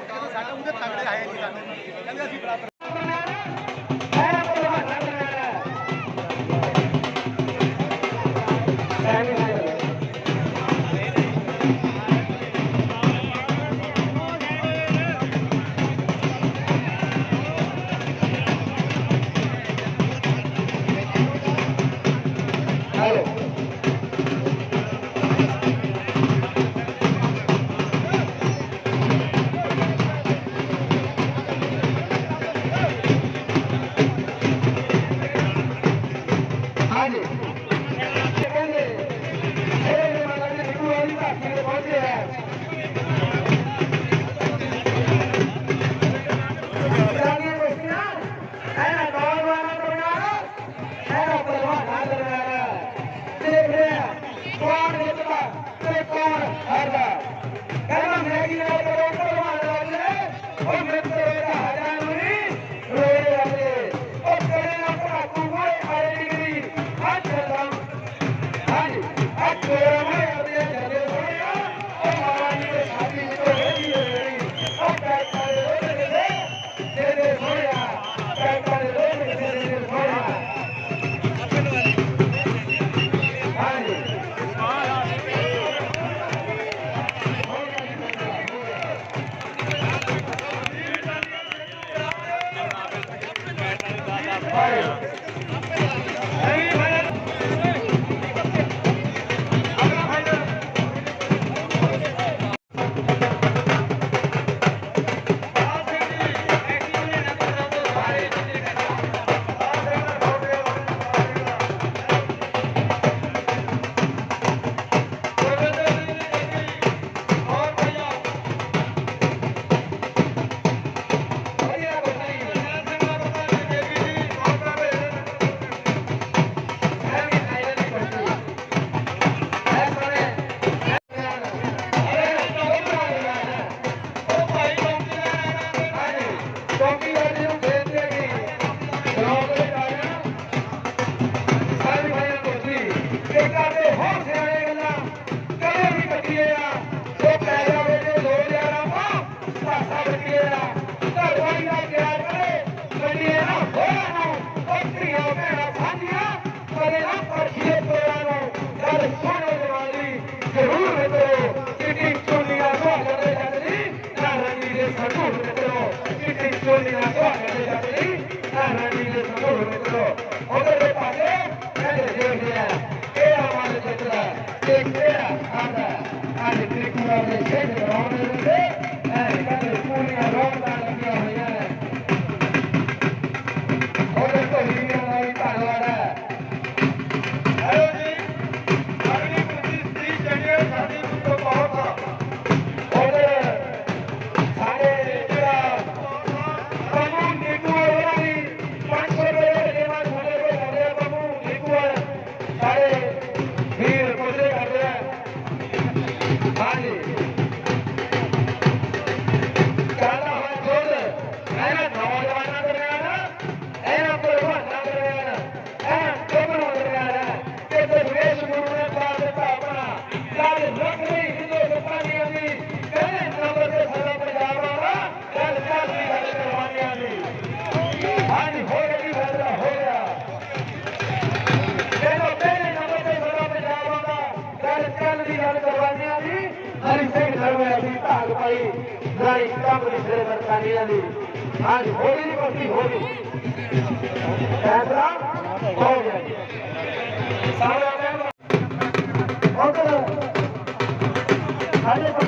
ਭਾਰਤ ਕਹਿੰਦਾ ਸਾਡੇ ਉਹਦੇ ਤਗੜੇ ਆਏ ਨਹੀਂ ਸਾਨੂੰ ਕਹਿੰਦੇ ਅਸੀਂ ਬਰਾਬਰ Yes. Take. dari Islam di sini bertanian di आज होली नहीं पड़ती होली फैसला हो जाएगी सारे आगे और तो सारे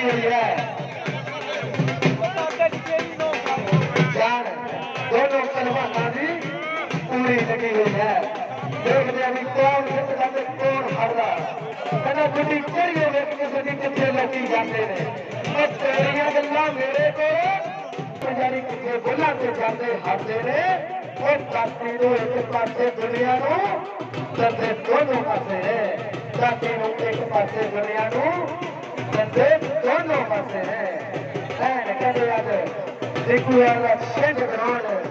ਪੂਰੀ ਹੋਈ ਹੈ ਜਾਨ ਦੋਨੋਂ ਪਹਿਲਵਾਨਾਂ ਦੀ ਪੂਰੀ ਲੱਗੀ ਹੋਈ ਹੈ ਦੇਖਦੇ ਆਂ ਵੀ ਕੌਣ ਜਿੱਤਦਾ ਤੇ ਕੌਣ ਹਾਰਦਾ ਕਹਿੰਦਾ ਗੁੱਡੀ ਕਿਹੜੀ ਹੋਵੇ ਕਿਸੇ ਦੀ ਕਿੱਥੇ ਲੱਗੀ ਜਾਂਦੇ ਨੇ ਉਹ ਤੇਰੀਆਂ ਗੱਲਾਂ ਮੇਰੇ ਕੋਲ ਪੰਜਾਰੀ ਕਿੱਥੇ ਬੁੱਲਾਂ ਤੇ ਜਾਂਦੇ ਹਾਰਦੇ ਨੇ ਉਹ ਧਰਤੀ ਨੂੰ ਇੱਕ ਪਾਸੇ ਦੁਨੀਆ ਨੂੰ ਦੰਦੇ ਦੋਨੋਂ ਪਾਸੇ ਨੇ ਧਰਤੀ ਨੂੰ ਇੱਕ ਪਾਸੇ ਦੁਨੀਆ ਨੂੰ तोले कयूं सेठ क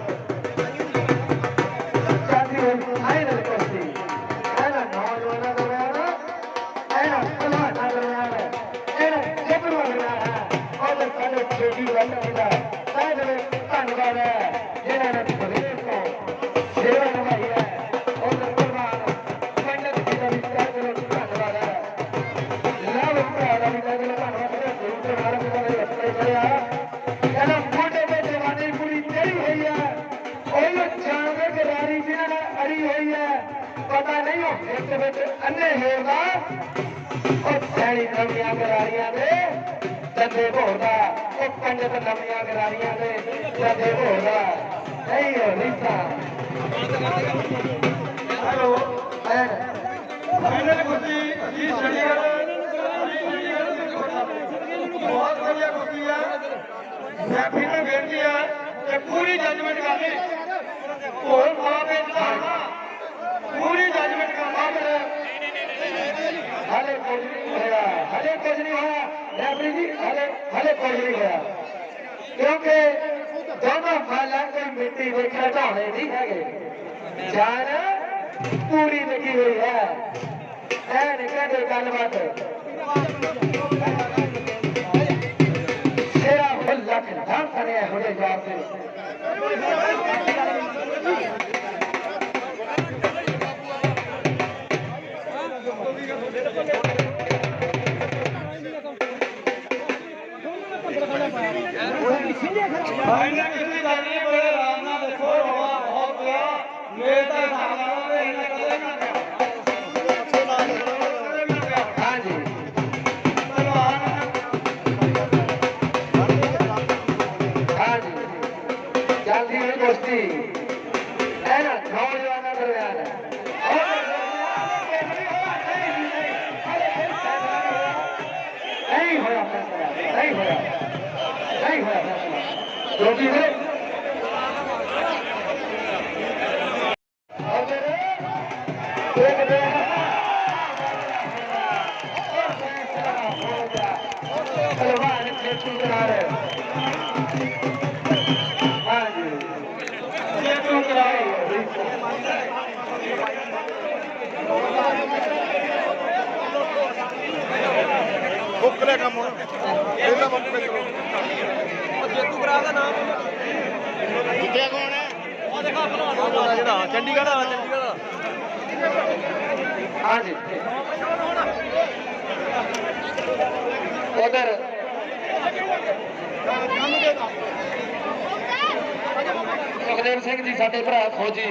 अड़ी हुई है। पता नहीं इस विच अन्ने हेरदा और सैनी नवियाँ गरारियाँ दे। जंदे भोरदा और पंजत नवियाँ गरारियाँ दे। जंदे भोरदा नहीं हो रिसा हेलो एंड फाइनल कुश्ती जी चंडीगढ़ बहुत बढ़िया कुश्ती है। मैं फिर बेनती है कि पूरी जजमेंट कर ली। और वहाँ पे हले कुछ नहीं हुआ रेफरी जी हले हले कुछ नहीं हुआ क्योंकि दोनों फाइलान मिट्टी में खटा है ठीक है जान, पूरी लगी हुई है। गलबात। सिर्फ़ लख धन करे हुए जाते। ਧਾਂ ਕਰਿਆ ਹੋਏ ਯਾਰ ਤੇ ਫਾਈਨਲ ਕੁਸ਼ਤੀ ਕਰਨੀ ਬੜੇ ਆਰਾਮ ਨਾਲ ਦੇਖੋ ਹਵਾ ਬਹੁਤ ਪਿਆ ਮੇਰੇ ਤਾਂ ਹਿਸਾਬ ਨਾਲ ਤੇ ਇਹਨਾਂ ਕਦੇ ਨਾ ਪਿਆ ਹਾਂਜੀ। ਪਹਿਲਵਾਨ ਹਾਂਜੀ। ਜਲਦੀ ਹੋਈ ਕੁਸ਼ਤੀ। ਇਹਨਾਂ ਨੌਜਵਾਨਾਂ ਫੈਸਲਾ ਕਿਉਂਕਿ ਵੀਰੇ ਅਗਰ ਦੇਖਦੇ ਹਾਂ ਪਹਿਲਵਾਨ ਖੇਤੂ ਕਰਾ ਰਹੇ ਹਾਂਜੀ ਖੇਤੂ ਕਰਾਈ ਬੁੱਕ ਲੈ ਕੰਮ ਹੁਣ ਇਹਦਾ ਬੁੱਕ ਲੈ ਚਲੋ ਜੇਤੂ ਕਰਾ ਦਾ ਨਾਮ ਜਿੱਤਿਆ ਕੌਣ ਹੈ? ਉਹ ਦੇਖਾ ਭਲਵਾਨ ਜਿਹੜਾ ਚੰਡੀਗੜ੍ਹ ਆ ਚੰਡੀਗੜ੍ਹ ਹਾਂਜੀ ਉਧਰ। ਸੁਖਦੇਵ ਸਿੰਘ ਜੀ ਸਾਡੇ ਭਰਾ ਫੌਜੀ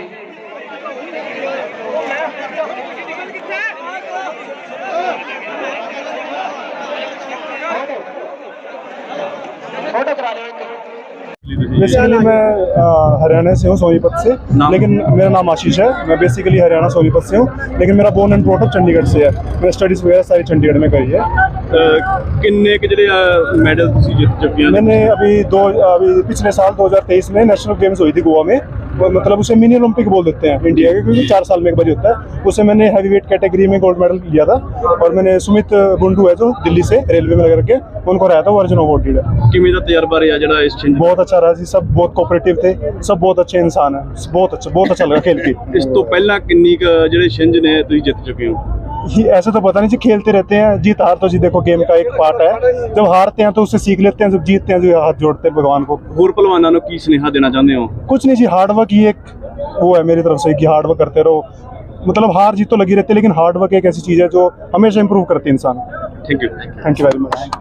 बेसिकली मैं अ, हरियाणा से हूँ सोनीपत से नाम? लेकिन मेरा नाम आशीष है मैं बेसिकली हरियाणा सोनीपत से हूँ लेकिन मेरा born and brought up Chandigarh से है मैंने स्टडीज़ वगैरह सारी चंडीगढ़ में करी है ਅਹ ਕਿੰਨੇ ਕੁ ਜਿਹੜੇ ਮੈਡਲ ਤੁਸੀਂ ਜਿੱਤ ਚੁੱਕੇ ਹੋ मैंने अभी दो अभी पिछले साल 2023 में नेशनल गेम्स हुई थी गोवा में वो मतलब उसे मिनी ओलंपिक बोल देते हैं इंडिया के क्योंकि चार साल में एक बार ही होता है उसे मैंने हैवी वेट कैटेगरी में गोल्ड मेडल लिया था और मैंने सुमित बुंडू है जो दिल्ली से रेलवे में लगा करके उनको रहा था वो अर्जुन अवार्डेड है ਕਿਵੇਂ ਦਾ ਤਜਰਬਾ ਰਿਹਾ ਜਿਹੜਾ ਇਸ ਛਿੰਝ बहुत अच्छा रहा जी सब बहुत कोऑपरेटिव थे सब बहुत अच्छे इंसान हैं बहुत अच्छा बहुत अच्छा लगा खेल के ਇਸ ਤੋਂ ਪਹਿਲਾਂ ਕਿੰਨੀ ਕੁ ਜਿਹੜੇ ਛਿੰਝ ਨੇ ਤੁਸੀਂ ਜਿੱਤ ਚੁੱਕੇ ਹੋ ये ऐसे तो पता नहीं जी खेलते रहते हैं जीत हार तो जी देखो गेम का एक पार्ट है जब हारते हैं तो उससे सीख लेते हैं जब जीतते हैं जो हाथ जोड़ते हैं भगवान को ਹੋਰ ਪਹਿਲਵਾਨਾਂ ਨੂੰ ਕੀ ਸੁਨੇਹਾ ਦੇਣਾ ਚਾਹੁੰਦੇ ਹੋ कुछ नहीं जी हार्ड वर्क ही एक वो है मेरी तरफ से कि हार्ड वर्क करते रहो मतलब हार जीत तो लगी रहती है लेकिन हार्ड वर्क एक ऐसी चीज़ है जो हमेशा इंप्रूव करती है इंसान thank you thank you very much